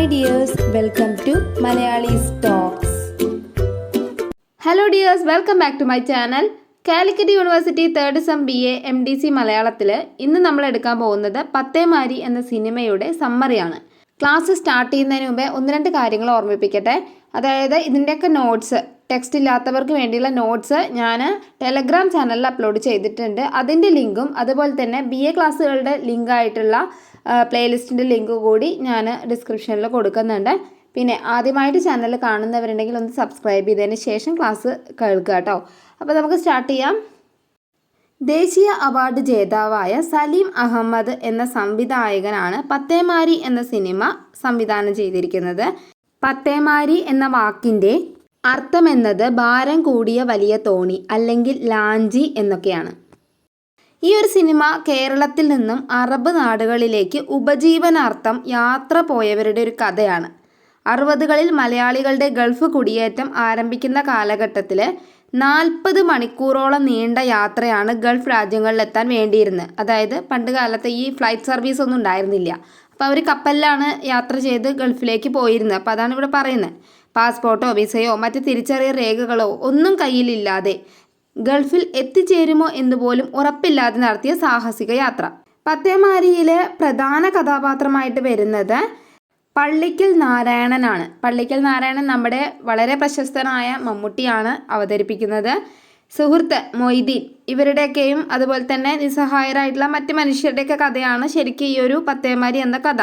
Hi dears welcome to Malayalees talks hello dears welcome back to my channel Calicut university third sem B A M D C മലയാളത്തിൽ ഇന്ന് നമ്മൾ എടുക്കാൻ പോകുന്നത് പത്തേമാരി എന്ന സിനിമയുടെ സമ്മറിയാണ് class start ചെയ്യുന്നതിന് മുമ്പേ ഒന്ന് രണ്ട് കാര്യങ്ങൾ ഓർമ്മിപ്പിക്കട്ടെ. അതായത് ഇതിന്റെയൊക്കെ നോട്ട്സ് ടെക്സ്റ്റ് ഇല്ലാത്തവർക്ക് വേണ്ടിയുള്ള നോട്ട്സ് ഞാൻ ടെലഗ്രാം ചാനലിൽ അപ്ലോഡ് ചെയ്തിട്ടുണ്ട്. അതിന്റെ ലിങ്കും അതുപോലെ തന്നെ ബി എ ക്ലാസ്സുകളുടെ ലിങ്ക് ആയിട്ടുള്ള പ്ലേലിസ്റ്റിന്റെ ലിങ്ക് കൂടി ഞാൻ ഡിസ്ക്രിപ്ഷനിൽ കൊടുക്കുന്നുണ്ട്. പിന്നെ ആദ്യമായിട്ട് ചാനൽ കാണുന്നവരുണ്ടെങ്കിൽ ഒന്ന് സബ്സ്ക്രൈബ് ചെയ്തതിന് ശേഷം ക്ലാസ് കേൾക്കുക കേട്ടോ അപ്പോൾ നമുക്ക് സ്റ്റാർട്ട് ചെയ്യാം. ദേശീയ അവാർഡ് ജേതാവായ സലീം അഹമ്മദ് എന്ന സംവിധായകനാണ് പത്തേമാരി എന്ന സിനിമ സംവിധാനം ചെയ്തിരിക്കുന്നത്. പത്തേമാരി എന്ന വാക്കിന്റെ അർത്ഥമെന്നത് ഭാരം കൂടിയ വലിയ തോണി അല്ലെങ്കിൽ ലാഞ്ചി എന്നൊക്കെയാണ്. ഈ ഒരു സിനിമ കേരളത്തിൽ നിന്നും അറബ് നാടുകളിലേക്ക് ഉപജീവനാർത്ഥം യാത്ര പോയവരുടെ ഒരു കഥയാണ്. അറുപതുകളിൽ മലയാളികളുടെ ഗൾഫ് കുടിയേറ്റം ആരംഭിക്കുന്ന കാലഘട്ടത്തിൽ നാൽപ്പത് മണിക്കൂറോളം നീണ്ട യാത്രയാണ് ഗൾഫ് രാജ്യങ്ങളിലെത്താൻ വേണ്ടിയിരുന്നത്. അതായത് പണ്ട് കാലത്ത് ഈ ഫ്ലൈറ്റ് സർവീസ് ഒന്നും ഉണ്ടായിരുന്നില്ല. അപ്പോൾ അവർ കപ്പലിലാണ് യാത്ര ചെയ്ത് ഗൾഫിലേക്ക് പോയിരുന്നത്. അപ്പോൾ അതാണ് ഇവിടെ പറയുന്നത്. പാസ്പോർട്ടോ വിസയോ മറ്റ് തിരിച്ചറിയ രേഖകളോ ഒന്നും കയ്യിലില്ലാതെ ഗൾഫിൽ എത്തിച്ചേരുമോ എന്ന് പോലും ഉറപ്പില്ലാതെ നടത്തിയ സാഹസിക യാത്ര. പത്തേമാരിയിലെ പ്രധാന കഥാപാത്രമായിട്ട് വരുന്നത് പള്ളിക്കൽ നാരായണനാണ്. പള്ളിക്കൽ നാരായണൻ നമ്മുടെ വളരെ പ്രശസ്തനായ മമ്മൂട്ടിയാണ് അവതരിപ്പിക്കുന്നത്. സുഹൃത്ത് മൊയ്തീൻ. ഇവരുടെയൊക്കെയും അതുപോലെ തന്നെ നിസ്സഹായരായിട്ടുള്ള മറ്റ് മനുഷ്യരുടെയൊക്കെ കഥയാണ് ശരിക്കും ഈ ഒരു പത്തേമാരി എന്ന കഥ.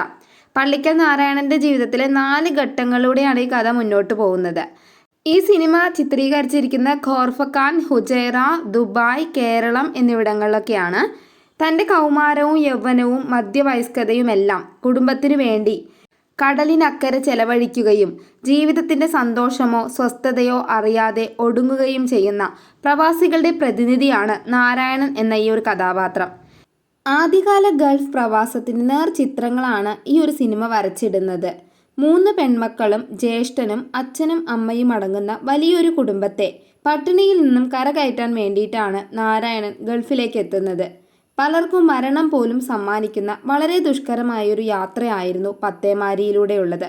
പള്ളിക്കൽ നാരായണന്റെ ജീവിതത്തിലെ നാല് ഘട്ടങ്ങളിലൂടെയാണ് ഈ കഥ മുന്നോട്ട് പോകുന്നത്. ഈ സിനിമ ചിത്രീകരിച്ചിരിക്കുന്ന ഖോർഫഖാൻ ഹുജൈറ ദുബായ് കേരളം എന്നിവിടങ്ങളിലൊക്കെയാണ് തന്റെ കൗമാരവും യൗവനവും മധ്യവയസ്കതയുമെല്ലാം കുടുംബത്തിനു വേണ്ടി കടലിനക്കരെ ചെലവഴിക്കുകയും ജീവിതത്തിന്റെ സന്തോഷമോ സ്വസ്ഥതയോ അറിയാതെ ഒടുങ്ങുകയും ചെയ്യുന്ന പ്രവാസികളുടെ പ്രതിനിധിയാണ് നാരായണൻ എന്ന ഈ ഒരു കഥാപാത്രം. ആദ്യകാല ഗൾഫ് പ്രവാസത്തിന് നേർ ചിത്രങ്ങളാണ് ഈ ഒരു സിനിമ വരച്ചിടുന്നത്. മൂന്ന് പെൺമക്കളും ജ്യേഷ്ഠനും അച്ഛനും അമ്മയും അടങ്ങുന്ന വലിയൊരു കുടുംബത്തെ പട്ടിണിയിൽ നിന്നും കരകയറ്റാൻ വേണ്ടിയിട്ടാണ് നാരായണൻ ഗൾഫിലേക്ക് എത്തുന്നത് പലർക്കും മരണം പോലും സമ്മാനിക്കുന്ന വളരെ ദുഷ്കരമായൊരു യാത്രയായിരുന്നു പത്തേമാരിയിലൂടെയുള്ളത്.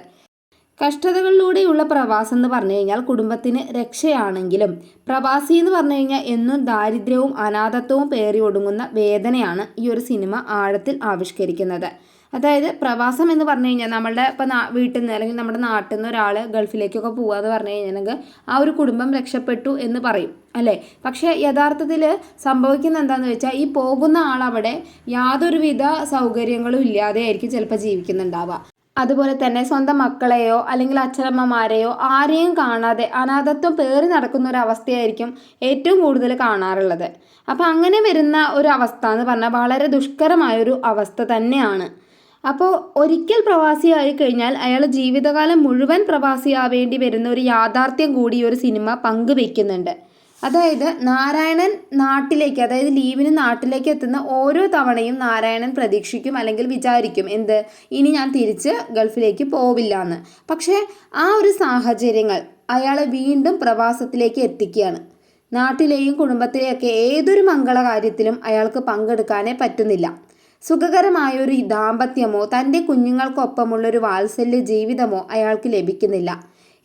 കഷ്ടതകളിലൂടെയുള്ള പ്രവാസം എന്ന് പറഞ്ഞു കഴിഞ്ഞാൽ കുടുംബത്തിന് രക്ഷയാണെങ്കിലും പ്രവാസി എന്ന് പറഞ്ഞു കഴിഞ്ഞാൽ എന്നും ദാരിദ്ര്യവും അനാഥത്വവും പേറി ഒടുങ്ങുന്ന വേദനയാണ് ഈ ഒരു സിനിമ ആഴത്തിൽ ആവിഷ്കരിക്കുന്നത്. അതായത് പ്രവാസം എന്ന് പറഞ്ഞു കഴിഞ്ഞാൽ നമ്മളുടെ ഇപ്പം വീട്ടിൽ നിന്ന് അല്ലെങ്കിൽ നമ്മുടെ നാട്ടിൽ നിന്ന് ഒരാൾ ഗൾഫിലേക്കൊക്കെ പോകുക എന്ന് പറഞ്ഞു കഴിഞ്ഞിട്ടുണ്ടെങ്കിൽ ആ ഒരു കുടുംബം രക്ഷപ്പെട്ടു എന്ന് പറയും അല്ലേ? പക്ഷേ യഥാർത്ഥത്തിൽ സംഭവിക്കുന്ന എന്താണെന്ന് വെച്ചാൽ ഈ പോകുന്ന ആളവിടെ യാതൊരുവിധ സൗകര്യങ്ങളും ഇല്ലാതെ ആയിരിക്കും ചിലപ്പോൾ ജീവിക്കുന്നുണ്ടാവുക. അതുപോലെ തന്നെ സ്വന്തം മക്കളെയോ അല്ലെങ്കിൽ അച്ഛനമ്മമാരെയോ ആരെയും കാണാതെ അനാഥത്വം പേറി നടക്കുന്ന ഒരു അവസ്ഥയായിരിക്കും ഏറ്റവും കൂടുതൽ കാണാറുള്ളത്. അപ്പം അങ്ങനെ വരുന്ന ഒരു അവസ്ഥ എന്ന് പറഞ്ഞാൽ വളരെ ദുഷ്കരമായൊരു അവസ്ഥ തന്നെയാണ്. അപ്പോൾ ഒരിക്കൽ പ്രവാസിയായി കഴിഞ്ഞാൽ അയാൾ ജീവിതകാലം മുഴുവൻ പ്രവാസിയാവേണ്ടി വരുന്ന ഒരു യാഥാർത്ഥ്യം കൂടി ഒരു സിനിമ പങ്കുവെക്കുന്നുണ്ട്. അതായത് നാരായണൻ നാട്ടിലേക്ക് അതായത് ലീവിന് നാട്ടിലേക്ക് എത്തുന്ന ഓരോ തവണയും നാരായണൻ പ്രതീക്ഷിക്കും അല്ലെങ്കിൽ വിചാരിക്കും എന്ത്? ഇനി ഞാൻ തിരിച്ച് ഗൾഫിലേക്ക് പോവില്ല എന്ന് പക്ഷേ ആ ഒരു സാഹചര്യങ്ങൾ അയാളെ വീണ്ടും പ്രവാസത്തിലേക്ക് എത്തിക്കുകയാണ്. നാട്ടിലെയും കുടുംബത്തിലെയൊക്കെ ഏതൊരു മംഗളകാര്യത്തിലും അയാൾക്ക് പങ്കെടുക്കാനേ പറ്റുന്നില്ല. സുഖകരമായൊരു ദാമ്പത്യമോ തന്റെ കുഞ്ഞുങ്ങൾക്കൊപ്പമുള്ളൊരു വാത്സല്യ ജീവിതമോ അയാൾക്ക് ലഭിക്കുന്നില്ല.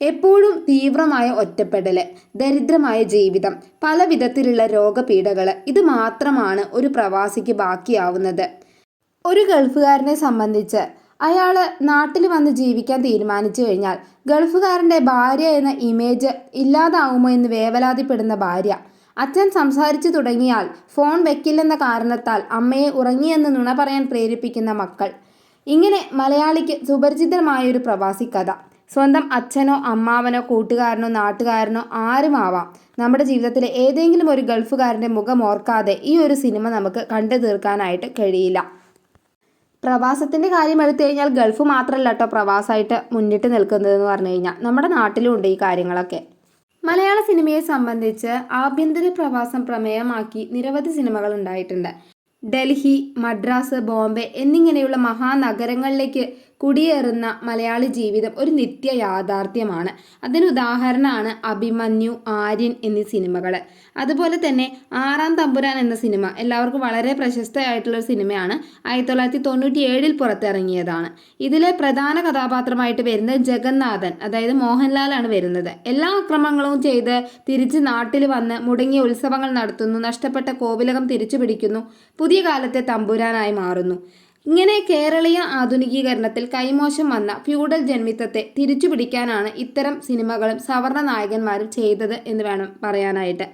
എപ്പോഴും തീവ്രമായ ഒറ്റപ്പെടൽ ദരിദ്രമായ ജീവിതം പല വിധത്തിലുള്ള രോഗപീഠകൾ ഇത് മാത്രമാണ് ഒരു പ്രവാസിക്ക് ബാക്കിയാവുന്നത്. ഒരു ഗൾഫുകാരനെ സംബന്ധിച്ച് അയാൾ നാട്ടിൽ വന്ന് ജീവിക്കാൻ തീരുമാനിച്ചു കഴിഞ്ഞാൽ ഗൾഫുകാരന്റെ ഭാര്യ എന്ന ഇമേജ് ഇല്ലാതാവുമോ എന്ന് വേവലാതിപ്പെടുന്ന ഭാര്യ അച്ഛൻ സംസാരിച്ചു തുടങ്ങിയാൽ ഫോൺ വെക്കില്ലെന്ന കാരണത്താൽ അമ്മയെ ഉറങ്ങിയെന്ന് നുണ പറയാൻ പ്രേരിപ്പിക്കുന്ന മക്കൾ. ഇങ്ങനെ മലയാളിക്ക് സുപരിചിതമായൊരു പ്രവാസി കഥ. സ്വന്തം അച്ഛനോ അമ്മാവനോ കൂട്ടുകാരനോ നാട്ടുകാരനോ ആരുമാവാം നമ്മുടെ ജീവിതത്തിലെ ഏതെങ്കിലും ഒരു ഗൾഫുകാരന്റെ മുഖം ഓർക്കാതെ ഈ ഒരു സിനിമ നമുക്ക് കണ്ടു തീർക്കാനായിട്ട് കഴിയില്ല. പ്രവാസത്തിന്റെ കാര്യം എടുത്തു കഴിഞ്ഞാൽ ഗൾഫ് മാത്രമല്ല കേട്ടോ പ്രവാസമായിട്ട് മുന്നിട്ട് നിൽക്കുന്നതെന്ന് പറഞ്ഞു കഴിഞ്ഞാൽ നമ്മുടെ നാട്ടിലും ഉണ്ട് ഈ കാര്യങ്ങളൊക്കെ. മലയാള സിനിമയെ സംബന്ധിച്ച് ആഭ്യന്തര പ്രവാസം പ്രമേയമാക്കി നിരവധി സിനിമകൾ ഉണ്ടായിട്ടുണ്ട്. ഡൽഹി മദ്രാസ് ബോംബെ എന്നിങ്ങനെയുള്ള മഹാനഗരങ്ങളിലേക്ക് കുടിയേറുന്ന മലയാളി ജീവിതം ഒരു നിത്യ യാഥാർത്ഥ്യമാണ്. അതിന് ഉദാഹരണമാണ് അഭിമന്യു ആര്യൻ എന്നീ സിനിമകൾ അതുപോലെ തന്നെ ആറാം തമ്പുരാൻ എന്ന സിനിമ എല്ലാവർക്കും വളരെ പ്രശസ്തമായിട്ടുള്ള ഒരു സിനിമയാണ്. ആയിരത്തി തൊള്ളായിരത്തി തൊണ്ണൂറ്റി ഏഴിൽ പുറത്തിറങ്ങിയതാണ്. ഇതിലെ പ്രധാന കഥാപാത്രമായിട്ട് വരുന്നത് ജഗന്നാഥൻ അതായത് മോഹൻലാലാണ് വരുന്നത്. എല്ലാ അക്രമങ്ങളും ചെയ്ത് തിരിച്ച് നാട്ടിൽ വന്ന് മുടങ്ങിയ ഉത്സവങ്ങൾ നടത്തുന്നു നഷ്ടപ്പെട്ട കോവിലകം തിരിച്ചു പിടിക്കുന്നു പുതിയ കാലത്തെ തമ്പുരാനായി മാറുന്നു. ഇങ്ങനെ കേരളീയ ആധുനികീകരണത്തിൽ കൈമോശം വന്ന ഫ്യൂഡൽ ജന്മിത്വത്തെ തിരിച്ചു പിടിക്കാനാണ് ഇത്തരം സിനിമകളും സവർണ നായകന്മാരും ചെയ്തത് എന്ന് വേണം പറയാനായിട്ട്.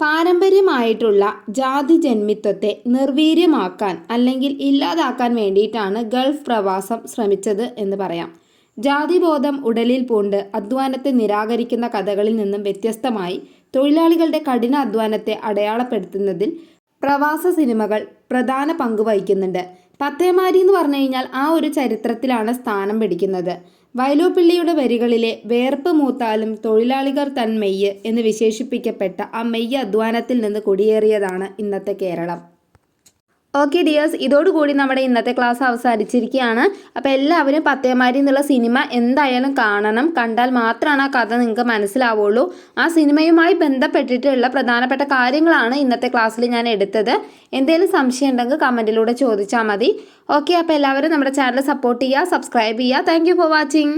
പാരമ്പര്യമായിട്ടുള്ള ജാതി ജന്മിത്വത്തെ നിർവീര്യമാക്കാൻ അല്ലെങ്കിൽ ഇല്ലാതാക്കാൻ വേണ്ടിയിട്ടാണ് ഗൾഫ് പ്രവാസം ശ്രമിച്ചത് എന്ന് പറയാം. ജാതിബോധം ഉടലിൽ പൂണ്ട് അധ്വാനത്തെ നിരാകരിക്കുന്ന കഥകളിൽ നിന്നും വ്യത്യസ്തമായി തൊഴിലാളികളുടെ കഠിന അധ്വാനത്തെ അടയാളപ്പെടുത്തുന്നതിൽ പ്രവാസ സിനിമകൾ പ്രധാന പങ്ക് വഹിക്കുന്നുണ്ട്. പത്തേമാരി എന്ന് പറഞ്ഞു കഴിഞ്ഞാൽ ആ ഒരു ചരിത്രത്തിലാണ് സ്ഥാനം പിടിക്കുന്നത്. വയലോപ്പിള്ളിയുടെ വരികളിലെ വേർപ്പ് മൂത്താലും തൊഴിലാളികൾ തൻ മെയ്യ് എന്ന് വിശേഷിപ്പിക്കപ്പെട്ട ആ മെയ്യ് അധ്വാനത്തിൽ നിന്ന് കുടിയേറിയതാണ് ഇന്നത്തെ കേരളം. ഓക്കെ ഡിയേഴ്സ് ഇതോടുകൂടി നമ്മുടെ ഇന്നത്തെ ക്ലാസ് അവസാനിച്ചിരിക്കുകയാണ്. അപ്പോൾ എല്ലാവരും പത്തേമാരി എന്നുള്ള സിനിമ എന്തായാലും കാണണം. കണ്ടാൽ മാത്രമാണ് ആ കഥ നിങ്ങൾക്ക് മനസ്സിലാവുള്ളൂ. ആ സിനിമയുമായി ബന്ധപ്പെട്ടിട്ടുള്ള പ്രധാനപ്പെട്ട കാര്യങ്ങളാണ് ഇന്നത്തെ ക്ലാസ്സിൽ ഞാൻ എടുത്തത്. എന്തെങ്കിലും സംശയം ഉണ്ടെങ്കിൽ കമന്റിലൂടെ ചോദിച്ചാൽ മതി. ഓക്കെ അപ്പോൾ എല്ലാവരും നമ്മുടെ ചാനൽ സപ്പോർട്ട് ചെയ്യുക സബ്സ്ക്രൈബ് ചെയ്യുക. Thank for watching